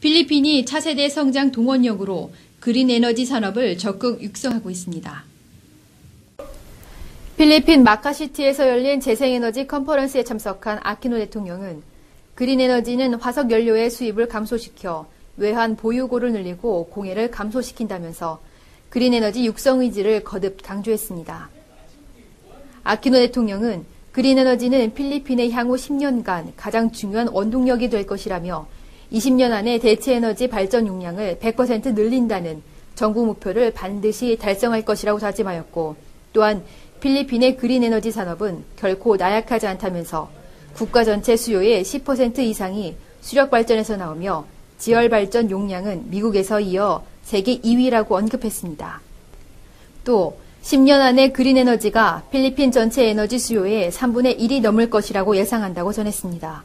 필리핀이 차세대 성장 동원력으로 그린 에너지 산업을 적극 육성하고 있습니다. 필리핀 마카시티에서 열린 재생에너지 컨퍼런스에 참석한 아키노 대통령은 그린 에너지는 화석 연료의 수입을 감소시켜 외환 보유고를 늘리고 공해를 감소시킨다면서 그린 에너지 육성 의지를 거듭 강조했습니다. 아키노 대통령은 그린 에너지는 필리핀의 향후 10년간 가장 중요한 원동력이 될 것이라며 20년 안에 대체 에너지 발전 용량을 100% 늘린다는 정부 목표를 반드시 달성할 것이라고 다짐하였고 또한 필리핀의 그린 에너지 산업은 결코 나약하지 않다면서 국가 전체 수요의 10% 이상이 수력 발전에서 나오며 지열 발전 용량은 미국에서 이어 세계 2위라고 언급했습니다. 또 10년 안에 그린 에너지가 필리핀 전체 에너지 수요의 3분의 1이 넘을 것이라고 예상한다고 전했습니다.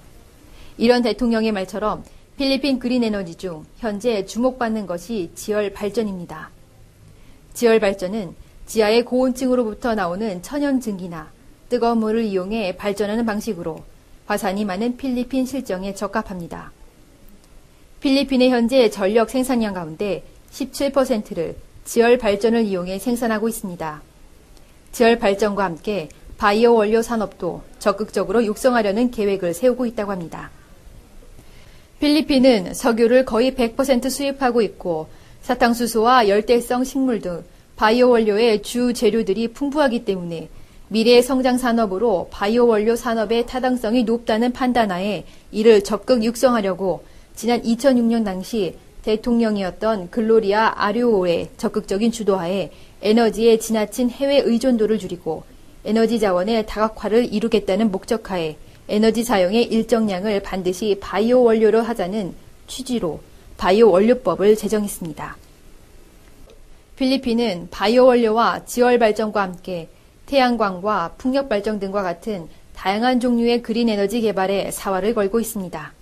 이런 대통령의 말처럼 필리핀 그린 에너지 중 현재 주목받는 것이 지열 발전입니다. 지열 발전은 지하의 고온층으로부터 나오는 천연 증기나 뜨거운 물을 이용해 발전하는 방식으로 화산이 많은 필리핀 실정에 적합합니다. 필리핀의 현재 전력 생산량 가운데 17%를 지열 발전을 이용해 생산하고 있습니다. 지열 발전과 함께 바이오 원료 산업도 적극적으로 육성하려는 계획을 세우고 있다고 합니다. 필리핀은 석유를 거의 100% 수입하고 있고 사탕수수와 열대성 식물 등 바이오 원료의 주 재료들이 풍부하기 때문에 미래의 성장 산업으로 바이오 원료 산업의 타당성이 높다는 판단하에 이를 적극 육성하려고 지난 2006년 당시 대통령이었던 글로리아 아류오의 적극적인 주도하에 에너지에 지나친 해외 의존도를 줄이고 에너지 자원의 다각화를 이루겠다는 목적하에 에너지 사용의 일정량을 반드시 바이오 원료로 하자는 취지로 바이오 원료법을 제정했습니다. 필리핀은 바이오 원료와 지열 발전과 함께 태양광과 풍력 발전 등과 같은 다양한 종류의 그린 에너지 개발에 사활을 걸고 있습니다.